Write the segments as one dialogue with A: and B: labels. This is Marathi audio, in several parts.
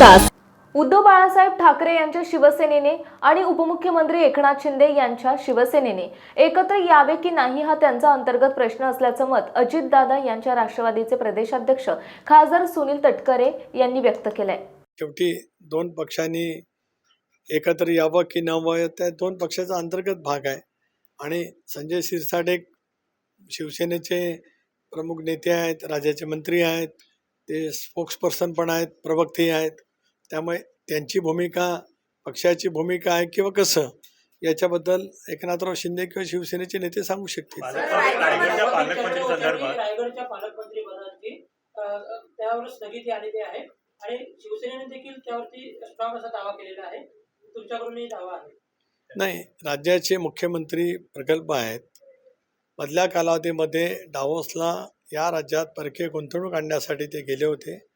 A: तास.
B: उद्धव बाळासाहेब ठाकरे यांच्या शिवसेनेने आणि उपमुख्यमंत्री एकनाथ शिंदे यांच्या शिवसेनेने एकत्र यावे की नाही हा त्यांचा अंतर्गत प्रश्न असल्याचं मत अजितदादा यांच्या राष्ट्रवादीचे प्रदेशाध्यक्ष खासदार सुनील तटकरे यांनी व्यक्त केलंय.
C: शेवटी दोन पक्षांनी एकत्र यावं की न त्या दोन पक्षाचा अंतर्गत भाग आहे. आणि संजय शिरसाट एक शिवसेनेचे प्रमुख नेते आहेत राज्याचे मंत्री आहेत ते स्पोक्सपर्सन पण आहेत प्रवक्ते आहेत. त्यामुळे त्यांची भूमिका पक्षाची भूमिका आहे किंवा कसं याच्याबद्दल एकनाथराव शिंदे किंवा शिवसेनेचे नेते सांगू शकतील.
D: रायगडच्या पालकमंत्री संदर्भात
E: रायगडच्या पालकमंत्री पदाची अ, त्यावर स्थगिती आलेली आहे. आणि शिवसेनेने देखील त्यावरती स्ट्रॉंग असा दावा केलेला आहे. तुमच्याकडूनही दावा आहे.
C: नाही राज्याचे मुख्यमंत्री प्रकल्प आहेत. मधल्या कालावधीमध्ये डावोसला या राज्यात परकीय गुंतवणूक आणण्यासाठी ते गेले होते.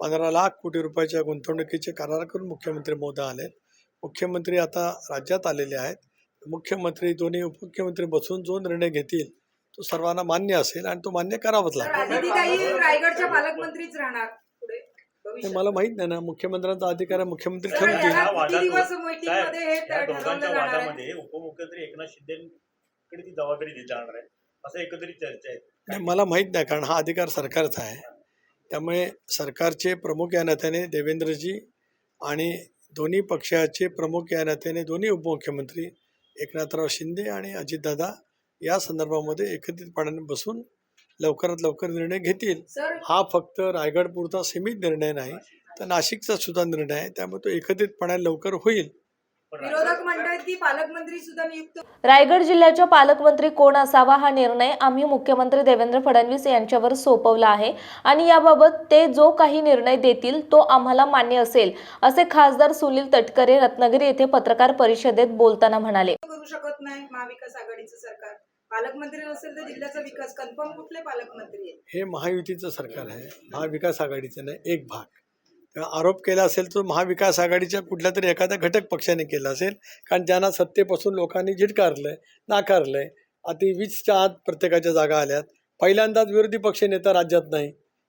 C: पंधरा लाख कोटी रुपयाच्या गुंतवणुकीचे करार करून मुख्यमंत्री मोदी आलेत मुख्यमंत्री आता राज्यात आलेले आहेत. मुख्यमंत्री दोन्ही उपमुख्यमंत्री बसून जो निर्णय घेतील तो सर्वांना मान्य असेल आणि तो मान्य करावाच लागेल. हे. मला माहीत नाही ना मुख्यमंत्र्यांचा अधिकार आहे मुख्यमंत्री ठरवतील
F: हे
D: उपमुख्यमंत्री एकनाथ ती जबाबदारी दिली जाणार आहे असं एकंदरीत चर्चा आहे.
C: नाही मला माहीत नाही कारण हा अधिकार सरकारचा आहे. त्यामुळे सरकारचे प्रमुख या नात्याने देवेंद्रजी आणि दोन्ही पक्षाचे प्रमुख या नात्याने दोन्ही उपमुख्यमंत्री एकनाथराव शिंदे आणि अजितदादा या संदर्भामध्ये एकत्रितपणाने बसून लवकरात लवकर निर्णय घेतील. हा फक्त रायगड पुरता सीमित निर्णय नाही तर नाशिकचा सुद्धा निर्णय आहे. त्यामुळे तो एकत्रितपणे लवकर होईल.
F: विरोधक म्हणतात की पालकमंत्री सुद्धा नियुक्त
B: रायगड जिल्ह्याच्या पालकमंत्री कोण असावा हा निर्णय आम्ही मुख्यमंत्री देवेंद्र फडणवीस यांच्यावर सोपवला आहे. आणि याबाबत ते जो काही निर्णय देतील तो आम्हाला मान्य असेल असे खासदार सुनील तटकरे रत्नागिरी येथे पत्रकार परिषदेत बोलताना म्हणाले.
F: करू शकत नाही महाविकास आघाडीचं सरकार. पालकमंत्री नसेल तर जिल्ह्याचा विकास. कन्फर्म कुठले पालकमंत्री
C: हे महायुतीचं सरकार आहे. महाविकास आघाडीचं नाही एक भाग. आरोप केला असेल तो महाविकास आघाडीच्या कुठल्या तरी एखाद्या घटक पक्षाने केला असेल. कारण ज्यांना सत्तेपासून लोकांनी झिटकारलंय नाकारलंय आता वीसच्या आत प्रत्येकाच्या जागा आल्यात. पहिल्यांदाच विरोधी पक्ष नेता राज्यात नाही.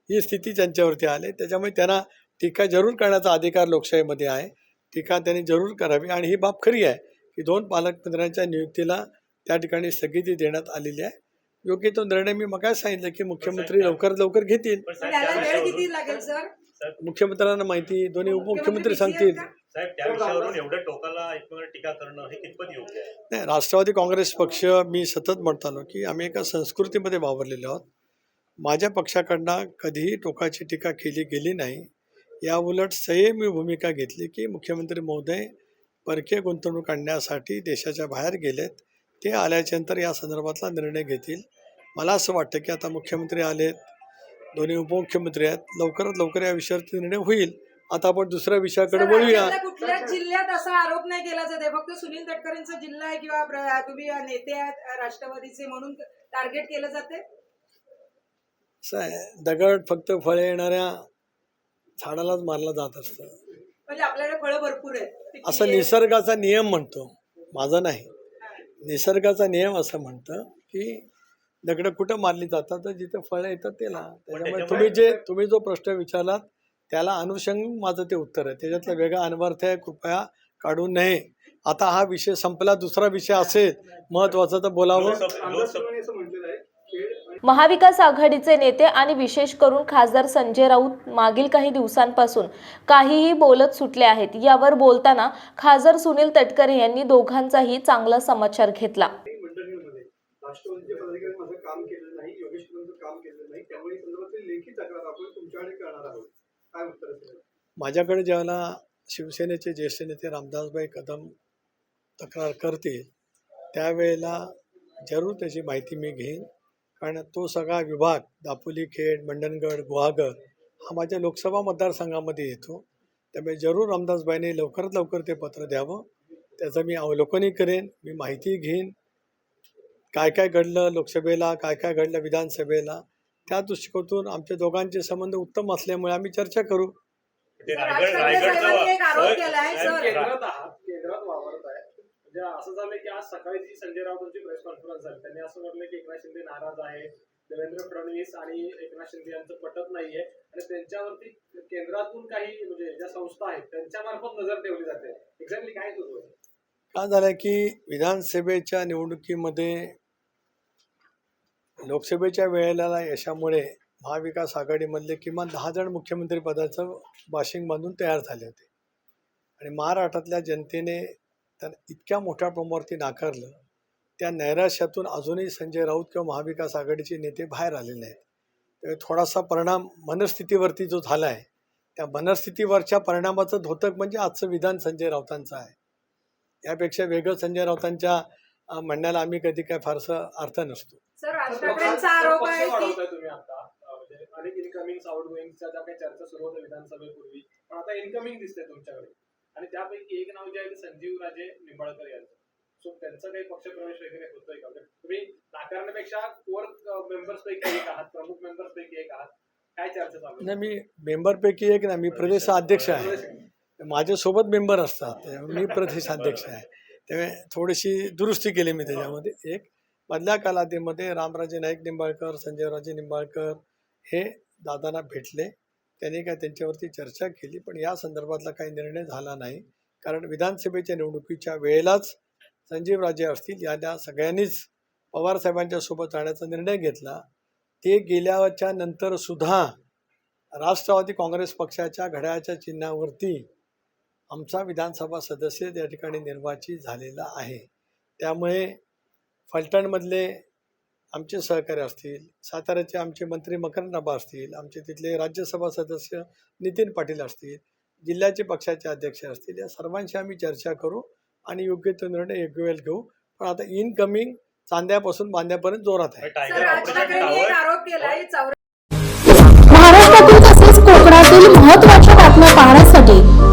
C: ही स्थिती त्यांच्यावरती आली. त्याच्यामुळे त्यांना टीका जरूर करण्याचा अधिकार लोकशाहीमध्ये आहे. टीका त्यांनी जरूर करावी. आणि ही बाब खरी आहे की दोन पालकमंत्र्यांच्या नियुक्तीला त्या ठिकाणी स्थगिती देण्यात आलेली आहे. योग्य तो निर्णय मी मग सांगितलं की मुख्यमंत्री लवकरात लवकर घेतील. मुख्यमंत्र्यांना माहिती दोन्ही उपमुख्यमंत्री
F: busy आहेत
C: सांगतील.
F: का?
D: साहेब त्या विषयावरून एवढं टोकाला एकमेकांवर टीका करणं हे कितपत योग्य आहे?
C: नाही राष्ट्रवादी काँग्रेस पक्ष मी सतत म्हणत आलो की आम्ही एका संस्कृतीमध्ये वावरलेलो आहोत. माझ्या पक्षाकडनं कधीही टोकाची टीका केली गेली नाही. या उलट संयमी भूमिका घेतली की मुख्यमंत्री महोदय परकीय गुंतवणूक आणण्यासाठी देशाच्या बाहेर गेलेत. ते आल्याच्यानंतर या संदर्भातला निर्णय घेतील. मला असं वाटतं की आता मुख्यमंत्री आलेत. दोन्ही उपमुख्यमंत्री आहेत. लवकरात लवकर या विषयावरती निर्णय होईल. आता आपण दुसऱ्या विषयाकडे वळूया.
F: राज्यातल्या कुठल्याच जिल्ह्यात असा आरोप नाही केला जात आहे. फक्त सुनील तटकरेंचा जिल्हा आहे किंवा तुम्ही नेते आहेत राष्ट्रवादीचे म्हणून टार्गेट केलं जाते
C: दगड फक्त फळे येणाऱ्या झाडालाच मारला जात असतं.
F: म्हणजे आपल्याकडे फळं भरपूर आहेत.
C: असं? निसर्गाचा नियम म्हणतो. माझा नाही. निसर्गाचा नियम असं म्हणतं की दगडं कुठं मारली जातात तर जिथे फळं येतात त्याला त्याच्यामुळे
D: त्याच्यामुळे-
C: तुम्ही जे तुम्ही जो प्रश्न विचारलात त्याला अनुषंग माझं ते उत्तर आहे. त्याच्यातला वेगळा अनवर्थ आहे कृपया काढू नये. आता हा विषय संपला दुसरा विषय असेल महत्त्वाचा तर बोलावं.
B: महाविकास आघाडीचे नेते आणि विशेष करून खासदार संजय राऊत मागील काही दिवसांपासून काहीही बोलत सुटले आहेत. यावर बोलताना खासदार सुनील तटकरे यांनी दोघांचाही चांगला समाचार घेतला.
G: राष्ट्रवादीचे पदाधिकारी माझं काम केलं नाही योगेश कुमारचं काम केलं नाही त्यामुळे या संदर्भातील लेखी तक्रार आपण तुमच्याकडे करणार आहोत. काय उत्तर असेल?
C: माझ्याकडे ज्यावेळेला शिवसेनेचे ज्येष्ठ नेते रामदासभाई कदम तक्रार करतील त्यावेळेला जरूर त्याची माहिती मी घेईन. कारण तो सगळा विभाग दापोली खेड मंडणगड गुहागर हा माझ्या लोकसभा मतदारसंघामध्ये येतो. त्यामुळे जरूर रामदासबाईने लवकरात लवकर ते पत्र द्यावं. त्याचं मी अवलोकनही करेन मी माहिती घेईन. काय काय घडलं लोकसभेला काय काय घडलं विधानसभेला त्या दृष्टिकोनातून आमच्या दोघांचे संबंध उत्तम असल्यामुळे आम्ही चर्चा करू.
D: ते
F: राज
D: रायगड
F: ठाकरे साहेबांनी एक आरोप
D: रायगडचं
F: केलाय,
D: साहेब,
F: सर.
G: केंद्रात आहात केंद्रात वावरत आहे. म्हणजे असं झालं की आज सकाळी जी संजय राऊतांची प्रेस कॉन्फरन्स झाली त्यांनी असं म्हटलं की एकनाथ शिंदे नाराज आहे
A: देवेंद्र फडणवीस आणि एकनाथ शिंदे यांचं पटत नाहीये. आणि त्यांच्यावरती केंद्रातून काही म्हणजे ज्या संस्था आहेत त्यांच्यामार्फत नजर ठेवली जाते. एक्झॅक्टली काय सुरू आहे
C: का झालं की विधानसभेच्या निवडणुकीमध्ये लोकसभेच्या वेळेला यशामुळे महाविकास आघाडीमधले किमान दहा जण मुख्यमंत्रीपदाचं बाशिंग बांधून तयार झाले होते. आणि महाराष्ट्रातल्या जनतेने त्यांना इतक्या मोठ्या प्रमाणावरती नाकारलं त्या नैराश्यातून अजूनही संजय राऊत किंवा महाविकास आघाडीचे नेते बाहेर आलेले आहेत. त्यामुळे थोडासा परिणाम मनस्थितीवरती जो झाला आहे त्या मनस्थितीवरच्या परिणामाचं धोतक म्हणजे आजचं विधान संजय राऊतांचं आहे. यापेक्षा वेगळं संजय राऊतांच्या म्हणण्याला आम्ही कधी काय फारसं अर्थ नसतो.
F: सर राज
A: तर
F: ठाकरेंचा
A: पक्ष-
F: आरोप
A: पक्ष
F: आहे की
A: वाढवताय तुम्ही आता? म्हणजे अनेक इनकमिंग आउट गोईंगच्या ज्या काही चर्चा सुरू होत्या विधानसभेपूर्वी पण आता इनकमिंग दिसते तुमच्याकडे. आणि त्यापैकी एक नाव जे आहे ते संजीव राजे निंबाळकर यांचं. सो त्यांचा काही पक्षप्रवेश वगैरे होतोय का? म्हणजे तुम्ही नाकारण्यापेक्षा कोर मेंबर्स पैकी एक आहात प्रमुख मेंबर्स पैकी एक आहात. काय चर्चा चालू?
C: नाही मी मेंबरपैकी एक ना मी प्रदेश अध्यक्ष आहे. माझ्यासोबत मेंबर असतात. त्यामुळे मी प्रदेशाध्यक्ष आहे. त्यामुळे थोडीशी दुरुस्ती केली मी त्याच्यामध्ये. एक मधल्या कालावधीमध्ये रामराजे नाईक निंबाळकर संजयराजे निंबाळकर हे दादांना भेटले. त्यांनी काय त्यांच्यावरती चर्चा केली पण या संदर्भातला काही निर्णय झाला नाही. कारण विधानसभेच्या निवडणुकीच्या वेळेलाच संजीवराजे असतील या सगळ्यांनीच पवारसाहेबांच्या सोबत राहण्याचा निर्णय घेतला. ते गेल्याच्या नंतरसुद्धा राष्ट्रवादी काँग्रेस पक्षाच्या घड्याळाच्या चिन्हावरती आमचा विधानसभा सदस्य त्या ठिकाणी निर्वाचित झालेला आहे. त्यामुळे फलटणमधले आमचे सहकारी असतील साताऱ्याचे आमचे मंत्री मकरंद आबा असतील आमचे तिथले राज्यसभा सदस्य नितीन पाटील असतील जिल्ह्याचे पक्षाचे अध्यक्ष असतील या सर्वांशी आम्ही चर्चा करू आणि योग्य तो निर्णय योग्य वेळ घेऊ. पण आता इनकमिंग चांद्यापासून बांध्यापर्यंत जोरात आहे.
H: महाराष्ट्रातील तसेच कोकणातील महत्त्वाच्या बातम्या पाहण्यासाठी